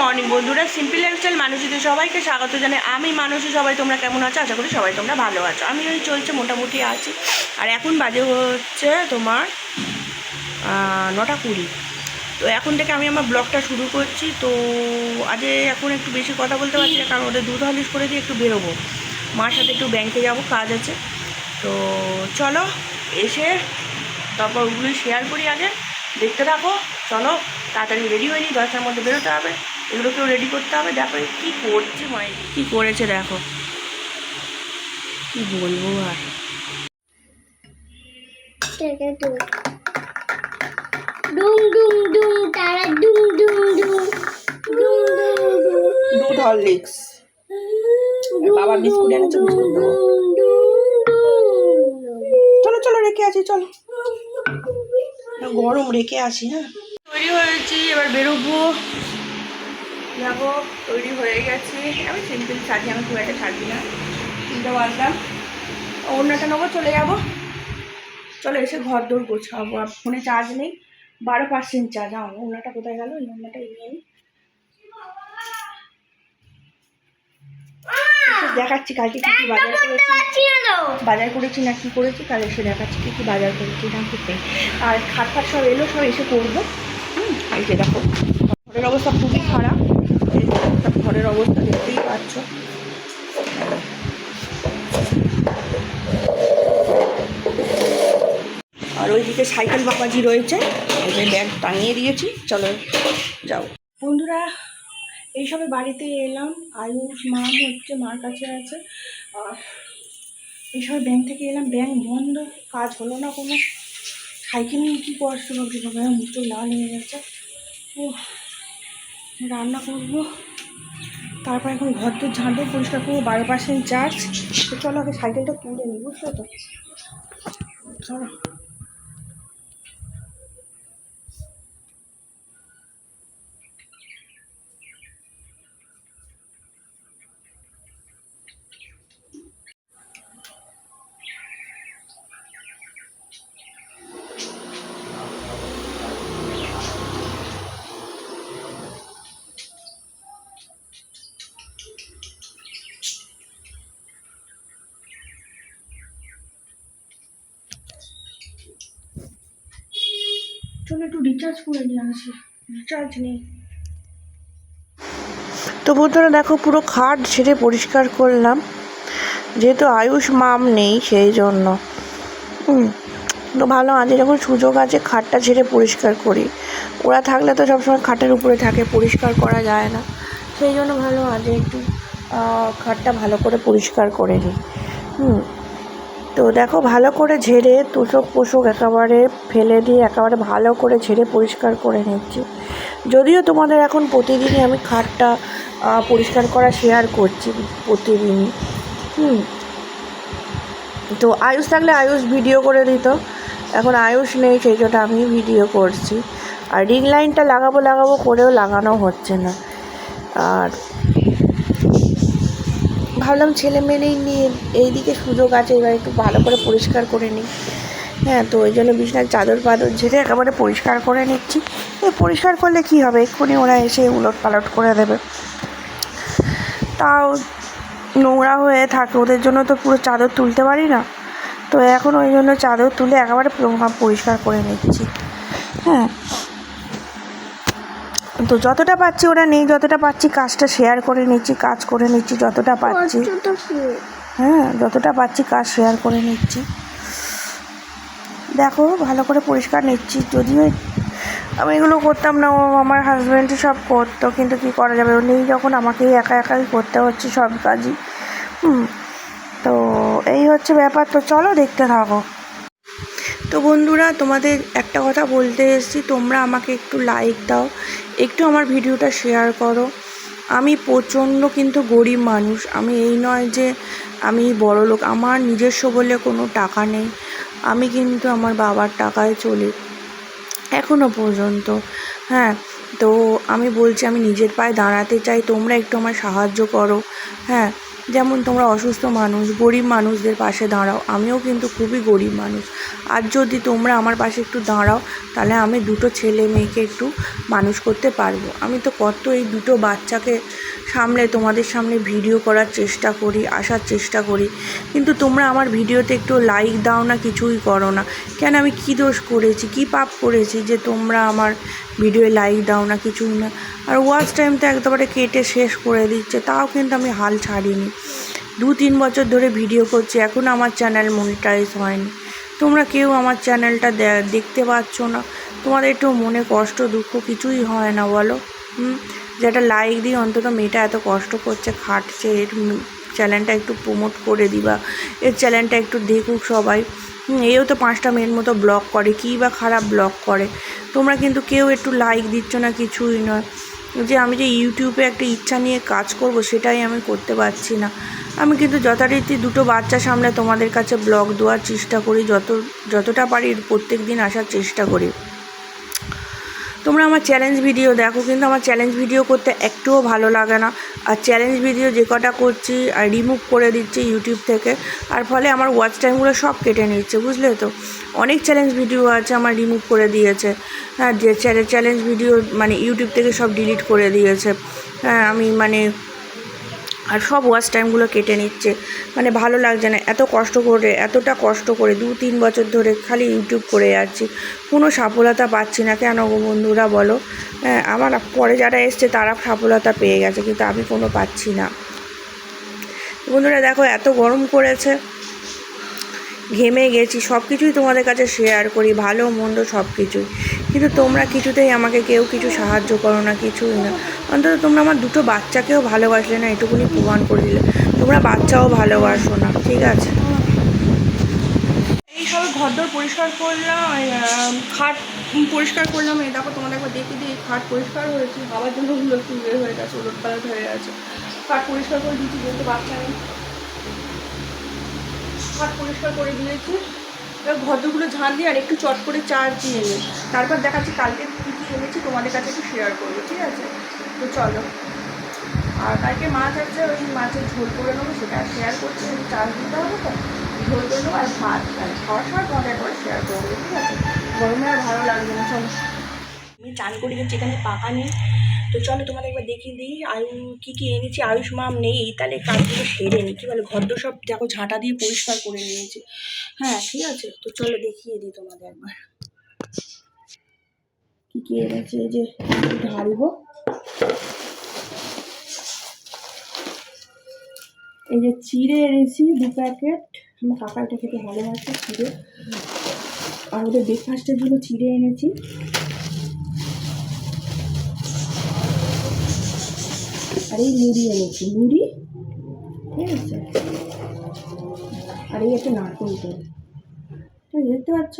Morning বন্ধুরা। Simple lifestyle মানুষদের সবাইকে স্বাগত জানাই। আমি মানুষ, সবাই তোমরা কেমন আছো? আশা করি সবাই তোমরা ভালো আছো। আমি ওই চলছে, মোটামুটি আছি। আর এখন বাজে হচ্ছে তোমার নটা কুড়ি। তো এখন থেকে আমি আমার ব্লগটা শুরু করছি। তো আজ এখন একটু বেশি কথা বলতে পারছি না, কারণ ওদের দুধ হলিশ করে দিয়ে একটু বেরোবো। মার সাথে একটু ব্যাংকে যাব, কাজ আছে। তো চলো, এসে তারপর ওগুলোই শেয়ার করি আগে। দেখতে থাকো, চলো, তাড়াতাড়ি রেডি হয়ে নি দশটার মধ্যে বেরোতে হবে। এগুলোকেও রেডি করতে হবে। দেখো কি করছে মাই কি করেছে দেখো। কি বলব আর? ডুম ডুম ডুম তারা ডুম ডুম ডুম ডুম ডুম দুধ হরলিক্স। ডুম বাবা বিস্কুট এনেছে বিস্কুট দেবো। চলো চলো রেখে আসি চলো। গরম রেখে আসি হ্যাঁ তৈরি হয়েছি এবার বেরোবো। যাব তৈরি হয়ে গেছে। আমি সিম্পল সাজি আমি খুব একটা সাজি না। তিনটা বাজলাম। অন্যটা নেব চলে যাব। চলো এসে ঘর দৌড় গোছাবো। আর ফোনে চার্জ নেই। বারো পার্সেন্ট চার্জ আমার অন্যটা কোথায় গেল? ওই অন্যটা নিয়ে নিই দেখাচ্ছি কালকে কী কী বাজার করেছি। বাজার করেছি না কী করেছি? কাল এসে দেখাচ্ছি কী কী বাজার করেছি না করতে। আর খাট ফাট সব এলো সব এসে করব হুম এই যে দেখো। ঘরের অবস্থা খুবই খারাপ। এই অবস্থা দেখতেই পাচ্ছ। আর ওইদিকে সাইকেল বাবাজি রয়েছে যে ব্যাগ টাঙিয়ে দিয়েছি, চলো যাও। বন্ধুরা এইসবে বাড়িতে এলাম, আয়ুষ মা হচ্ছে, মার কাছে আছে। এইসব ব্যাংক থেকে এলাম, ব্যাংক বন্ধ, কাজ হলো না কোনো। সাইকেল নিয়ে কী করছ ভাবছি বাবা মুখটা লাল হয়ে গেছে। ও রান্না করব। তারপর এখন ঘর তো ঝাঁটো পরিষ্কার করব বারো পার্সেন্ট চার্জ তো চলো আগে সাইকেলটা তুলে নিই বুঝলো তো? চলো। চলো একটু রিচার্জ করে নিয়ে আসি। রিচার্জ নেই। তো বন্ধুরা দেখো, পুরো খাট ছেড়ে পরিষ্কার করলাম। যেহেতু আয়ুষ মাম নেই, সেই জন্য। হুম, তো ভালো আজ যখন সুযোগ আছে, খাটটা ছেড়ে পরিষ্কার করি। ওরা থাকলে তো সবসময় খাটের উপরে থাকে, পরিষ্কার করা যায় না। সেই জন্য ভালো আজ একটু খাটটা ভালো করে পরিষ্কার করে নিই। হুম তো দেখো, ভালো করে ঝেড়ে তোষক পোষক একেবারে ফেলে দিয়ে একেবারে ভালো করে ঝেড়ে পরিষ্কার করে নিচ্ছি। যদিও তোমাদের এখন প্রতিদিনই আমি খাটটা পরিষ্কার করা শেয়ার করছি প্রতিদিনই। হুম। তো আয়ুষ থাকলে আয়ুষ ভিডিও করে দিত। এখন আয়ুষ নেই, সেই জন্য আমি ভিডিও করছি। আর রিং লাইনটা লাগাবো লাগাবো করেও লাগানো হচ্ছে না। আর ভাবলাম ছেলে মেয়েই নিয়ে এইদিকে সুযোগ আছে, এবার একটু ভালো করে পরিষ্কার করে নিই। হ্যাঁ তো ওই জন্য বিছনার চাদর পাদর ঝেড়ে একেবারে পরিষ্কার করে নিচ্ছি। এ পরিষ্কার করলে কী হবে? এক্ষুনি ওরা এসে উলট পালট করে দেবে। তাও নোংরা হয়ে থাকে, ওদের জন্য তো পুরো চাদর তুলতে পারি না। তো এখন ওই জন্য চাদর তুলে একেবারে পুরো পরিষ্কার করে নিচ্ছি। হ্যাঁ তো যতটা পাচ্ছি ওরা নেই যতটা পাচ্ছি কাজটা শেয়ার করে নিচ্ছি কাজ করে নিচ্ছি যতটা পাচ্ছি। হ্যাঁ যতটা পাচ্ছি কাজ শেয়ার করে নিচ্ছি। দেখো ভালো করে পরিষ্কার নিচ্ছি। যদিও আমি এগুলো করতাম না ও আমার হাজব্যান্ড সব করতো কিন্তু কি করা যাবে? ও নেই যখন আমাকেই একা একাই করতে হচ্ছে সব কাজই। হুম তো এই হচ্ছে ব্যাপার। তো চলো দেখতে থাকো। তো বন্ধুরা তোমাদের একটা কথা বলতে এসেছি তোমরা আমাকে একটু লাইক দাও। একটু আমার ভিডিওটা শেয়ার করো। আমি প্রচণ্ড কিন্তু গরিব মানুষ। আমি এই নয় যে আমি বড় লোক। আমার নিজস্ব বলে কোনো টাকা নেই। আমি কিন্তু আমার বাবার টাকায় চলি। এখনও পর্যন্ত। হ্যাঁ তো আমি বলছি আমি নিজের পায়ে দাঁড়াতে চাই। তোমরা একটু আমার সাহায্য করো। হ্যাঁ যেমন তোমরা অসুস্থ মানুষ, গরিব মানুষদের পাশে দাঁড়াও। আমিও কিন্তু খুবই গরিব মানুষ। আর যদি তোমরা আমার পাশে একটু দাঁড়াও, তাহলে আমি দুটো ছেলে মেয়েকে একটু মানুষ করতে পারব। আমি তো কত এই দুটো বাচ্চাকে সামলে তোমাদের সামনে ভিডিও করার চেষ্টা করি, আসার চেষ্টা করি। কিন্তু তোমরা আমার ভিডিওতে একটু লাইক দাও না, কিছুই করো না। কেন আমি কী দোষ করেছি, কী পাপ করেছি যে তোমরা আমার ভিডিওয়ে লাইক দাও না কিছুই না। আর ওয়াচ টাইম তো একবারে কেটে শেষ করে দিচ্ছে, তাও কিন্তু আমি হাল ছাড়িনি। দু তিন বছর ধরে ভিডিও করছি এখনও আমার চ্যানেল মনিটাইজ হয়নি। তোমরা কেউ আমার চ্যানেলটা দেখতে পাচ্ছ না। তোমাদের একটু মনে কষ্ট, দুঃখ কিছুই হয় না বলো। হুম? যেটা লাইক দিয়ে অন্তত মেয়েটা এত কষ্ট করছে, খাটছে, এর চ্যানেলটা একটু প্রমোট করে দিবা এর চ্যানেলটা একটু দেখুক সবাই। এও তো পাঁচটা মেয়ের মতো ব্লগ করে, কী বা খারাপ ব্লগ করে? তোমরা কিন্তু কেউ একটু লাইক দিচ্ছ না, কিছুই নয়। যে আমি যে ইউটিউবে একটা ইচ্ছা নিয়ে কাজ করব, সেটাই আমি করতে পারছি না। আমি কিন্তু যথারীতি দুটো বাচ্চা সামলে তোমাদের কাছে ব্লগ দেওয়ার চেষ্টা করি, যত, যতটা পারি প্রত্যেক দিন আসার চেষ্টা করি। তোমরা আমার চ্যালেঞ্জ ভিডিও দেখো, কিন্তু আমার চ্যালেঞ্জ ভিডিও করতে একটুও ভালো লাগে না। আর চ্যালেঞ্জ ভিডিও যে কটা করছি, আর রিমুভ করে দিচ্ছি ইউটিউব থেকে, আর ফলে আমার ওয়াচ টাইমগুলো সব কেটে নিচ্ছে, বুঝলে তো? অনেক চ্যালেঞ্জ ভিডিও আছে আমার রিমুভ করে দিয়েছে। হ্যাঁ যে চ্যালেঞ্জ ভিডিও মানে ইউটিউব থেকে সব ডিলিট করে দিয়েছে। হ্যাঁ আমি মানে আর সব ওয়াচ টাইমগুলো কেটে নিচ্ছে। মানে ভালো লাগছে না, এত কষ্ট করে, এতটা কষ্ট করে, দু তিন বছর ধরে খালি ইউটিউব করে যাচ্ছি। কোনো সফলতা পাচ্ছি না, কেন গো বন্ধুরা বলো? হ্যাঁ আমার পরে যারা এসছে তারা সফলতা পেয়ে গেছে, কিন্তু আমি কোনো পাচ্ছি না। বন্ধুরা দেখো, এত গরম করেছে ঘেমে গেছি সব কিছুই তোমাদের কাছে শেয়ার করি, ভালো, মন্দ সব কিছুই কিন্তু তোমরা কিছুতেই আমাকে কেউ কিছু সাহায্য করো না, কিছুই না। অন্তত তোমরা আমার দুটো বাচ্চাকেও ভালোবাসলে না, এটুকুনি প্রমাণ করে দিলে। তোমরা বাচ্চাও ভালোবাসো না, ঠিক আছে? এই সব ঘরদোর পরিষ্কার করলাম খাট পরিষ্কার করলাম, এই দেখো তোমাদের একবার দেখে দিই খাট পরিষ্কার হয়েছে, বাবার জন্য ওগুলো একটু ইয়ে হয়ে গেছে উলট পালট হয়ে গেছে। খাট পরিষ্কার করে দিচ্ছি যেহেতু বাচ্চা নেই হাত পরিষ্কার করে দিয়েছি। এবার ঘরগুলো ঝাঁট দিয়ে আর একটু চট করে চার্জ নিই। তারপর দেখাচ্ছি কালকে কী কী এনেছি, তোমাদের কাছে একটু শেয়ার করব, ঠিক আছে? তো চলো। আর কালকে মাছ আছে, ওই মাছের ঝোল করে নেব, সেটা শেয়ার করছি চার্জ দিতে হবে তো। ঝোল করে নেব আর ভাত, আর খাওয়ার সময় তোমাদের একবার শেয়ার করব, ঠিক আছে? গরমে আর ভালো লাগবে না, চলো। আমি চান করে গেছি এখানে পাকা নেই। তো চলো তোমাদের একবার দেখিয়ে দিই আয়ু কী কী এনেছি, আয়ুষ মাম নেই তাহলে কাজগুলো সেরে নিই কী বলে ঘরদো সব দেখো ঝাঁটা দিয়ে পরিষ্কার করে নিয়েছি। হ্যাঁ ঠিক আছে, তো চলো দেখিয়ে দিই তোমাদের একবার। কী কী এনেছি, এই যে ঢালবো এই যে চিড়ে এনেছি দু প্যাকেট। আমার কাকা এটা খেতে ভালোবাসে চিড়ে। আর ওদের ব্রেকফাস্টের জন্য চিড়ে এনেছি। আর এই মুড়ি এনেছি। মুড়ি? ঠিক আছে। আর এই একটা নারকল ঠিক দেখতে পাচ্ছ?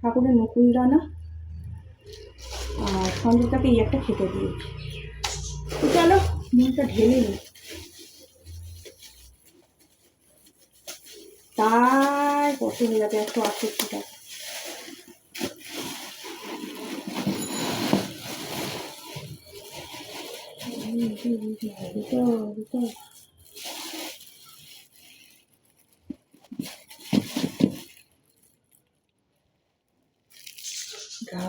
ঠাকুরের নকুল দানা আর সঞ্জয়টাকে এই একটা খেতে দিয়েছি। তো চলো মুখটা ঢেলে নিই। তাই কত হয়ে যাবে একশো আটষট্টি টাকা দিতে দিতে গা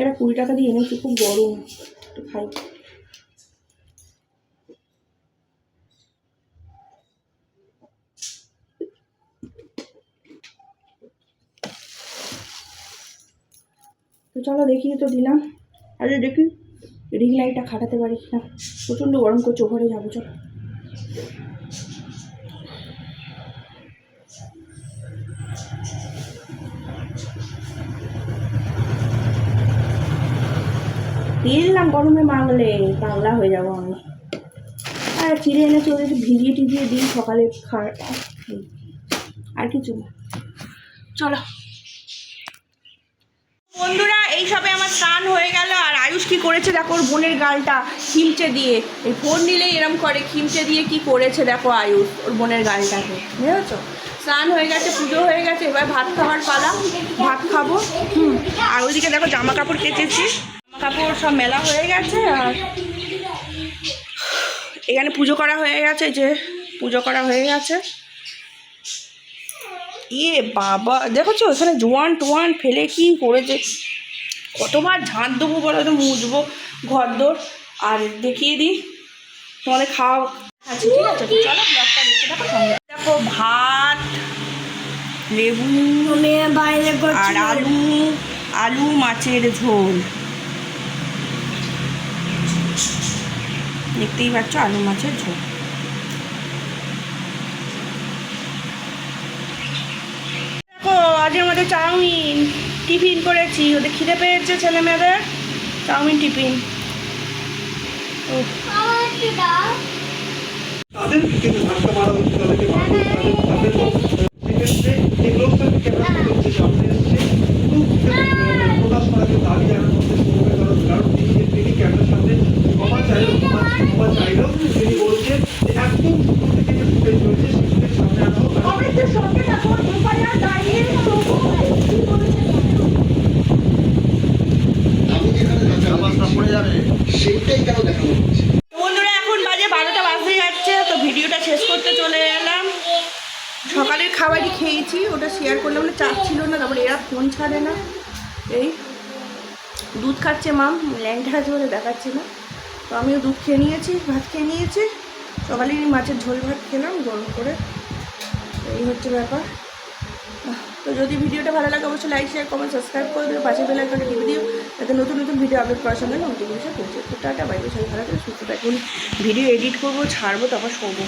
এরা কুড়ি টাকা দিয়ে এনেছি, খুব গরম। একটু খাই। তো চলো দেখিয়ে তো দিলাম। আরে দেখি রিং লাইটটা খাটাতে পারি না প্রচণ্ড গরম করছে ঘরে যাব, চলো। দিলাম, গরমে মাগলে পাগলা হয়ে যাব আমি। আর চিড়ে এনেছি চলে ভিজিয়ে টিজিয়ে দিই, সকালে খাওয়ার আর কিছু না। চলো। বন্ধুরা, এই সবে আমার স্নান হয়ে গেল, আর আয়ুষ কি করেছে দেখো, ওর বোনের গালটা খিমচে দিয়ে। এই ফোন নিলেই এরম করে, খিমচে দিয়ে কি করেছে দেখো আয়ুষ, ওর বোনের গালটাকে। বুঝেছ? স্নান হয়ে গেছে, পুজো হয়ে গেছে, এবার ভাত খাওয়ার পালা। ভাত খাব। হুম। আর ওইদিকে দেখো জামা কাপড় জামা কাপড় সব মেলা হয়ে গেছে আর এখানে পুজো করা হয়ে গেছে যে পুজো করা হয়ে গেছে। ইয়ে বাবা দেখেছ এখানে জোয়ান টোয়ান ফেলে কি করেছে? কতবার ঝাঁট দেবো বলো তো মুছবো ঘর দোর আর দেখিয়ে দিই তোমাদের খাওয়া আছে ঠিক আছে চলো ব্লগটা দেখতে দেখো সঙ্গে দেখো ভাত লেবু আর আলু আলু মাছের ঝোল। দেখতেই পাচ্ছ আলু মাছের ঝোল। দেখো আজকে আমাদের চাউমিন টিফিন করেছি। ওদের খিদে পেয়েছে ছেলে মেয়েদের। Chowmein tiffin. ও আমার একটু দাও তাদের কিন্তু ধাক্কা মারা হচ্ছে তাদেরকে মারা হচ্ছে তাদের তাদের সেক্ষেত্রে এই লোকটাকে ক্যামেরা করছে সামনে এসছে খুব প্রকাশ করাকে দাবি জানানো হচ্ছে শুরু করে কারণ কারণ তিনি যে তিনি ক্যামেরার সামনে ক্ষমা চাইল ক্ষমা ক্ষমা চাইলেও তিনি বলছেন যে একদম ছোট থেকে যে ফুটেজ রয়েছে সেগুলোকে সামনে আনা হোক। কারণ আমি যেখানে নামাজটা পড়ে সেইটাই কেন দেখানো হচ্ছে বন্ধুরা এখন বাজে বারোটা বাজতে যাচ্ছে তো ভিডিওটা শেষ করতে চলে এলাম। সকালের খাবারই খেয়েছি ওটা শেয়ার করলাম না চাপ ছিল না তারপরে এরা ফোন ছাড়ে না। এই দুধ খাচ্ছে মাম ল্যাংটা আছে বলে দেখাচ্ছে না। তো আমিও দুধ খেয়ে নিয়েছি, ভাত খেয়ে নিয়েছি। সকালে মাছের ঝোল ভাত খেলাম, গরম করে। এই হচ্ছে ব্যাপার। তো যদি ভিডিওটা ভালো লাগে, অবশ্যই লাইক শেয়ার কমেন্ট সাবস্ক্রাইব করে দিও, পাশে বেল আইকনটা টিপে দিও, যাতে নতুন নতুন ভিডিও আপলোড করার সঙ্গে নোটিফিকেশন পৌঁছে। তো টাটা বাইরে সবাই ভালো করে সুস্থ থাকুন ভিডিও এডিট করব, ছাড়বো, তারপর শোবো